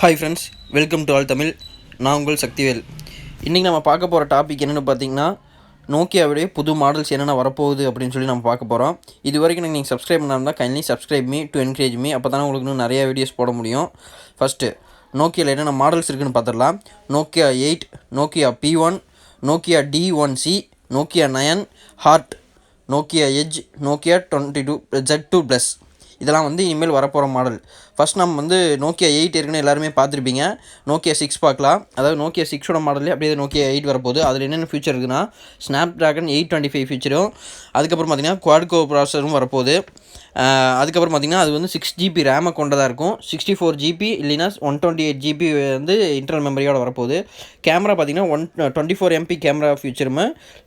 Hi friends welcome to all Tamil நான் உங்கள் சக்திவேல். இன்றைக்கி நம்ம பார்க்க போகிற டாபிக் என்னென்னு பார்த்தீங்கன்னா நோக்கியாவுடைய புது மாடல்ஸ் என்னென்ன வரப்போகுது அப்படின்னு சொல்லி நம்ம பார்க்க போகிறோம் இது வரைக்கும் நீங்கள் சப்ஸ்கிரைப் பண்ணாமல் kindly subscribe me to encourage me அப்போ தானே உங்களுக்கு இன்னும் நிறையா வீடியோஸ் போட முடியும். ஃபஸ்ட்டு நோக்கியாவில் என்னென்ன மாடல்ஸ் இருக்குன்னு பார்த்துடலாம். Nokia eight Nokia P one Nokia T one C Nokia nine heart Nokia edge Nokia twenty two Z two plus இதெல்லாம் வந்து இனிமேல் வரப்போகிற மாடல் ஃபஸ்ட் நம்ம வந்து நோக்கியா எயிட் இருக்குன்னு எல்லாருமே பார்த்துருப்பீங்க. நோக்கியா சிக்ஸ் பார்க்கலாம். அதாவது நோக்கியா சிக்ஸோட மாடலே அப்படியே நோக்கியா எயிட் வரப்போகுது. அதில் என்னென்ன ஃபியூச்சர் இருக்குன்னா Snapdragon eight twenty five ஃபியூச்சரும் அதுக்கப்புறம் பார்த்தீங்கன்னா குவாட்கோ ப்ராசரும் வரப்போகுது. அதுக்கப்புறம் பார்த்தீங்கன்னா அது வந்து சிக்ஸ் ஜிபி ரேமை கொண்டதாக இருக்கும். சிக்ஸ்டி ஃபோர் ஜிபி இல்லைன்னா ஒன் டுவெண்ட்டி எயிட் ஜிபி வந்து இன்டர்னல் மெமரியோட வரப்போகுது. கேமரா பார்த்தீங்கன்னா one twenty four MP camera ஃபியூச்சருமே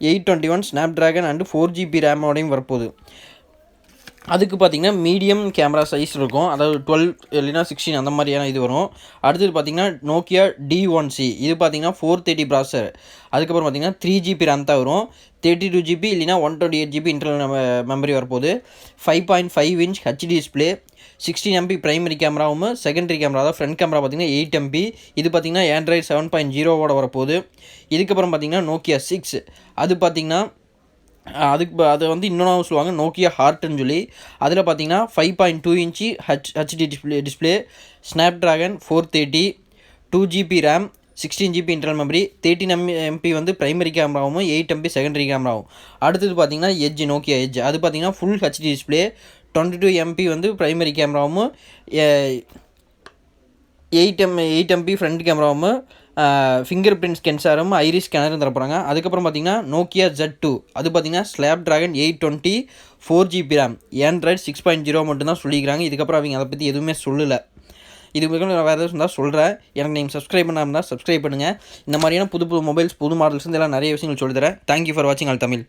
eight twenty one Snapdragon and four GB ரேமோடையும் வரப்போகுது. அதுக்கு பார்த்தீங்கன்னா மீடியம் கேமரா சைஸ் இருக்கும். அதாவது டுவெல் இல்லைனா சிக்ஸ்டீன் அந்த மாதிரியான இது வரும். அடுத்தது பார்த்தீங்கன்னா நோக்கியா டி ஒன் சி. இது பார்த்தீங்கன்னா ஃபோர் தேர்ட்டி ப்ராசர் அதுக்கப்புறம் பார்த்தீங்கன்னா த்ரீ ஜிபி ரேம் தான் வரும். தேர்ட்டி டூ ஜிபி இல்லைனா one twenty eight GB internal memory வரப்போகுது five point five inch HD display sixteen MP primary கேமராவும் செகண்டரி கேமரா அதாவது ஃப்ரண்ட் கேமரா பார்த்தீங்கன்னா எயிட் எம்பி இது பார்த்தீங்கன்னா ஆண்ட்ராய்டு செவன் பாயிண்ட் ஜீரோவோட வரப்போகுது. இதுக்கப்புறம் பார்த்தீங்கன்னா நோக்கியா சிக்ஸ் அது பார்த்தீங்கன்னா அதுக்கு அதை வந்து இன்னொன்று சொல்லுவாங்க நோக்கியா ஹார்ட்னு சொல்லி. அதில் பார்த்தீங்கன்னா five point two inch H HD display display Snapdragon four thirty two GB RAM sixteen GB internal memory thirteen MP MP வந்து பிரைமரி கேமராவும் எயிட் எம்பி செகண்டரி கேமராவும் அடுத்தது பார்த்தீங்கன்னா எஜ்ஜு நோக்கியா எஜ்ஜு அது பார்த்தீங்கன்னா full HD display twenty two MP வந்து primary கேமராவும் eight M eight MP front கேமராவும் ஃபிங்கர் பிரிண்ட் ஸ்கென்சாரும் ஐரிஸ் ஸ்கேனரும் தரப்போகிறாங்க அதுக்கப்புறம் பார்த்தீங்கன்னா நோக்கியா ஜெட் டூ அது பார்த்தீங்கன்னா Snapdragon eight twenty four GB RAM Android six point zero மட்டும்தான் சொல்லிக்கிறாங்க. இதுக்கப்புறம் அவங்க அதை பற்றி எதுவுமே சொல்லலை. இது நான் வேறு ஏதாச்சும் இருந்தால் சொல்கிறேன் எனக்கு நீங்கள் சப்ஸ்கிரைப் பண்ணாமல் இருந்தால் சப்ஸ்கிரைப் பண்ணுங்கள் இந்த மாதிரியான புது புது மொபைல்ஸ் புது மாடல்ஸ் இதெல்லாம் நிறைய விஷயங்கள் சொல்லித்தரேன். தேங்க்யூ ஃபார் வாட்சிங் ஆல் தமிழ்